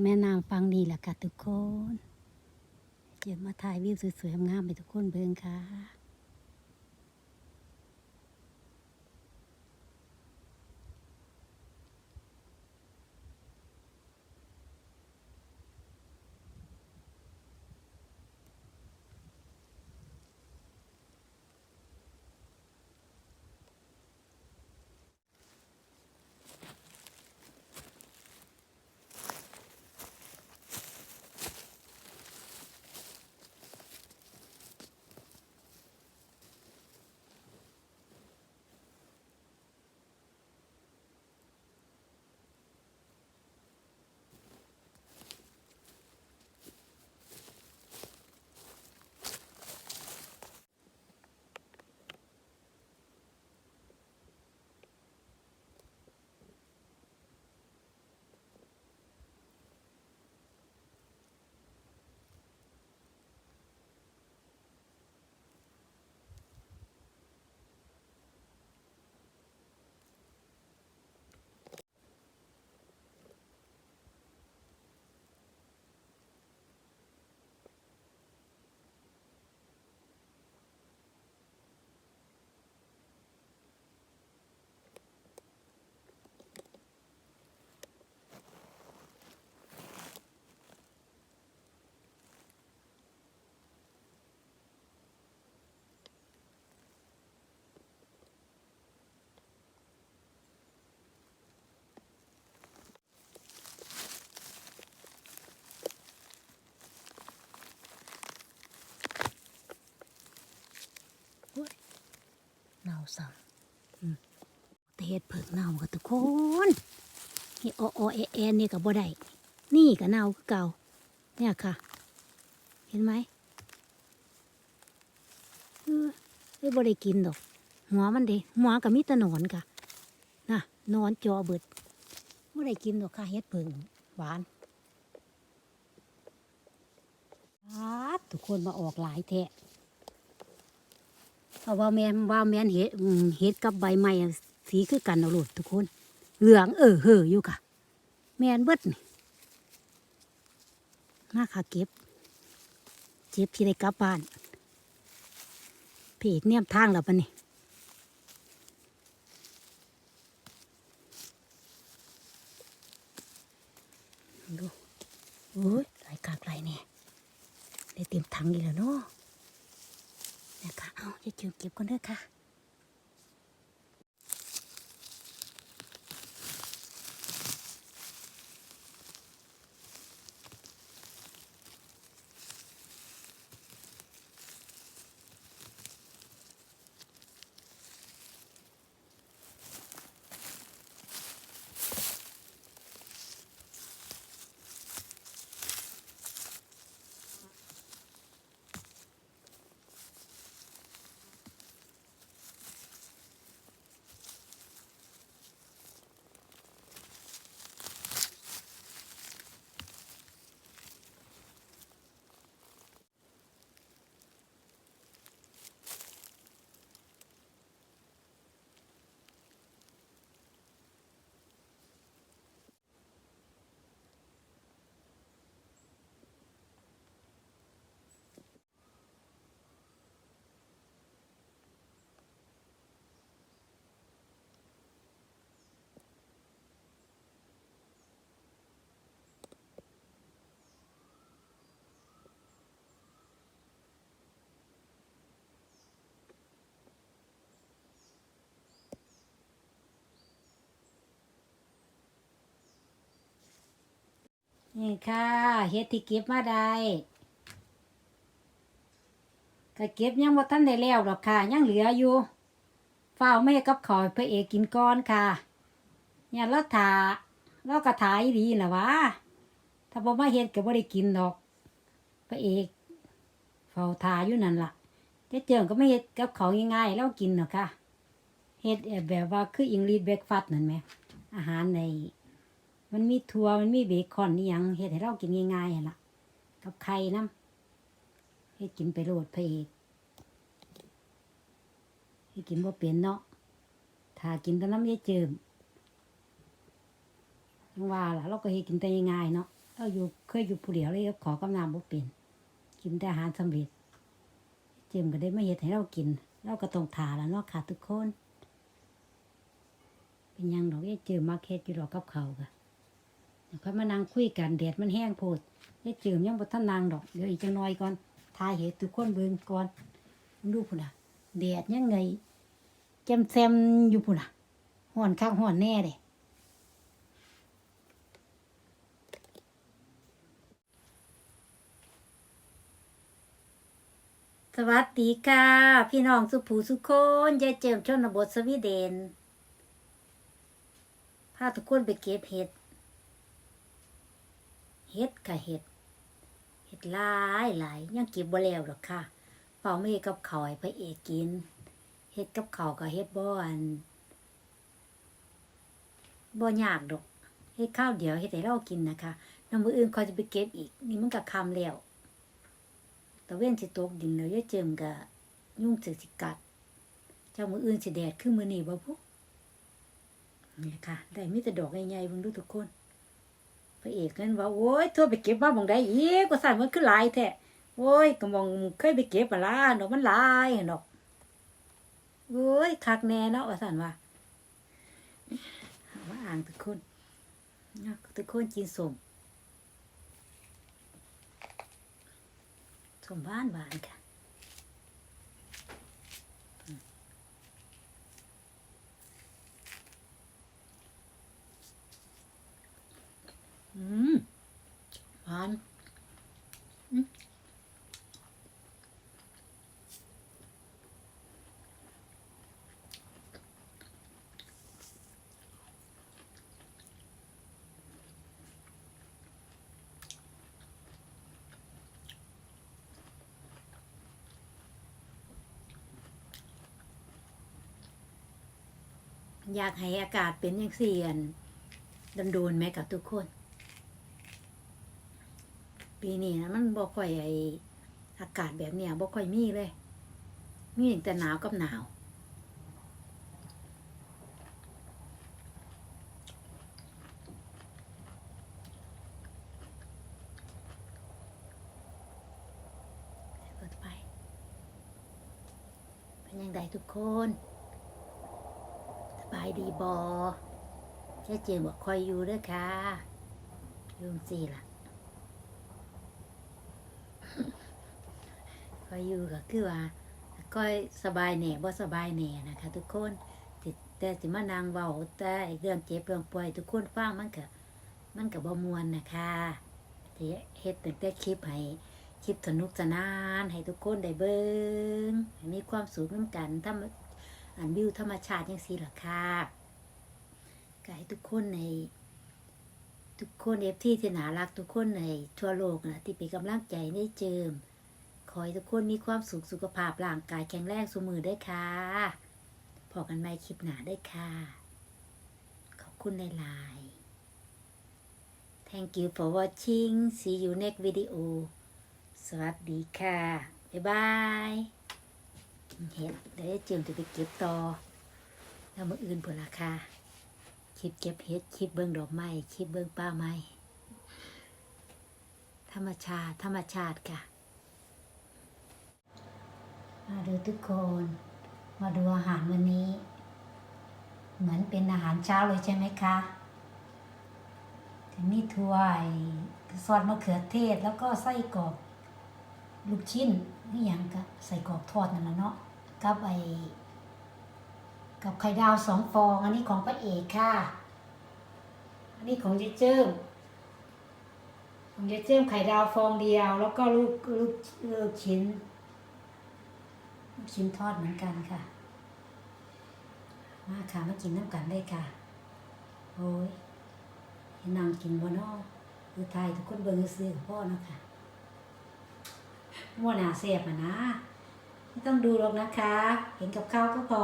แม่น้ำฟังนี่แหละค่ะทุกคน เดี๋ยวมาถ่ายวิวสวยๆงามๆให้ทุกคนเบิ่งค่ะ ซ้ำแต่เฮ็ดเผิกเน่ากับทุกคนนี่อออแอแอนี่กับบ่ได้นี่กับเน่าคือเก่าเนี่ยค่ะ เห็นไหมเออไม่บ่ได้กินดอก หัวมันเด้หัวกับมีตะนอนค่ะน่ะนอนจอเบิดบ่ได้กินดอกค่ะเฮ็ดเผิงหวานทุกคนมาออกหลายแท้ เพราะว่าแมนว่าแมนเห็ดเห็ดกับใบไม้สีคือกันเอาโลดทุกคน เหลืองเออเห่ออยู่ค่ะ แมนเบิดนี่มาค่ะเก็บ เจ็บที่ได้กลับบ้านเอกเนี่ยทางแล้วปะนี่ดูโอ้ยหลายกากหลายเนี่ยได้เต็มถังอีกแล้วเนาะ นะคะเอาจะจืดเก็บกันด้วยค่ะ นี่ค่ะเฮ็ดที่เก็บมาได้ก็เก็บยังบ่ทันได้แล้วหรอกค่ะ ยังเหลืออยู่ฝ้าวไม่กับขอยพระเอกกินก่อนค่ะเนี่ยเราถาเราก็ถาอีดีล่ะวะถ้าบ่มาเฮ็ดก็บ่ได้กินดอก พระเอกเฝ้าทาอยู่นั่นล่ะแต่เจิงก็ไม่เฮ็ดกับเขาวง่ายๆแล้วกินหรอกค่ะเฮ็ดแบบว่าคืออิงลีดเบรกฟาสต์นั่นแหมอาหารใน มันมีถั่วมันมีเบคอนนี่ยังเฮ็ดให้เรากินง่ายๆหั่นล่ะ กับไข่น้ำเฮ็ดกินไปโลดพระเอกเฮ็ดกินบ่เป็นเนาะถ้ากินแต่น้ำยายเจิมยังว่าล่ะเราก็เฮ็ดกินแต่ง่ายๆเนาะเราอยู่เคยอยู่ผู้เดียวเลยขอกำนำบ่เป็นกินแต่อาหารสำเร็จเจิมก็ได้ไม่เฮ็ดให้เรากิน เราก็ต้องทาแล้วเนาะค่ะทุกคน เป็นยังดอกยายเจิมมาเฮ็ดอยู่ดอกกับเขาก็เดี๋ยว ค่อยมานั่งคุยกันแดดมันแห้งโพดยายเจิมยังบ่ทันนางดอกเดี๋ยวอีกจังน้อยก่อนทายเฮ็ดทุกคนเบิ่งก่อนดูพุ่นน่ะแดดยังไงแจ่มแซมอยู่พุ่นน่ะฮ้อนคักฮ้อนแน่เด้สวัสดีค่ะ พี่น้องสุภูสุคนยายเจิมชนบทสวีเดนพาทุกคนไปเก็บเห็ด เห็ดกับเห็ดเห็ดหลายหลายยังเก็บบ่แล้วหรอกค่ะเป่าไม่เฮ็ดกับเขาวให้พระเอกกินเห็ดกับเขาวกับเห็ดบ่อันบ่ยากดอกเฮ็ดข้าวเดียวเฮ็ดให้เรากินนะคะน้ำมืออื่นคอยจะไปเก็บอีก นี่มันก็คำแล้วตะเว้นสิตกดินแล้วยาเจิมกะยุ่งสิสิกัด เจ้ามืออื่นสิแดดขึ้นมือนี่บ่พุนี่ค่ะได้มีแต่ดอกใหญ่ๆเบิ่งดูทุกคน พระเอกนั่นว่าโอ้ยโทรไปเก็บมาบ่งได้อีกก็สั่นมันคือหลายแท้โอ้ยก็มองเคยไปเก็บมาล่ะดอกมันหลายดอกโอ้ยคักแน่เนาะว่าสั่นว่าว่าอ่างทุกคนเนาะทุกคนกินสมสมบ้านบ้านค่ะ อืมหวานอยากให้อากาศเป็นอย่างเสียนดันโดนไหมกับทุกคน ปีนี้นะมันบ่ค่อยไออากาศแบบเนี้ยบ่ค่อยมีเลยมีแต่หนาวกับหนาวเปิดไปเป็นยังไงทุกคน สบายดีบอแค่เจมบอกคอยอยู่ด้วยค่ะอยุงสี่ล่ะ อยอยู่ก็คือว่าก็สบายแหน่บ่สบายแหน่นะคะ ทุกคนแต่แต่สิมานางเว้าแต่เรื่องเจ็บเรื่องป่วยทุกคนฟังมันก็มันก็บ่มวนนะคะที่เฮ็ดตั้งแต่คลิปให้คลิปสนุกสนาน ให้ทุกคนได้เบิ่งมีความสุขนํกันทำอันวิวธรรมชาติจังซี่ล่ะค่ะก็ให้ทุกคนใน ทุกคนเอฟที่ที่น่ารักทุกคนในทั่วโลกนะที่เป็นกำลังใจได้เจิม ขอให้ทุกคนมีความสุขสุขภาพร่างกายแข็งแรงสมือได้ค่ะพอกันใหม่คลิปหนาได้ค่ะ ขอบคุณหลายๆ Thank you for watching see you next video สวัสดีค่ะ บ๊ายบายเห็ดเดี๋ยวเจิมจะไปเก็บต่อ แล้วมาอื่นผลราคาคลิปเก็บเห็ดคลิปเบิ้งดอกไม้คลิปเบิ้งป้าไม้ธรรมชาติ ธรรมชาติค่ะ มาดูทุกคนมาดูอาหารวันนี้ เหมือนเป็นอาหารเช้าเลยใช่ไหมคะจะมีถ้วซอสมะเขือเทศแล้วก็ไส้กรอกลูกชิ้นนี่อย่างกับใส่กรอกทอดนั่นแหละเนาะกับไอกับไข่ดาวสองฟอง อันนี้ของป้าเอกค่ะ อันนี้ของเจเจิ้มของเจเจิ้มไข่ดาวฟองเดียว แล้วก็ลูกลูกลูกชิ้น ลูกชิ้นทอดเหมือนกันค่ะ มาค่ะมากินน้ำกันได้ค่ะ โอ้ยนางกินบ่นอคือไทยทุกคนเบิ่งซื้อกพ่อเนาะคะมั่วหนาเสียบอะนะ ไม่ต้องดูหรอกนะคะ เห็นกับข้าวก็พอ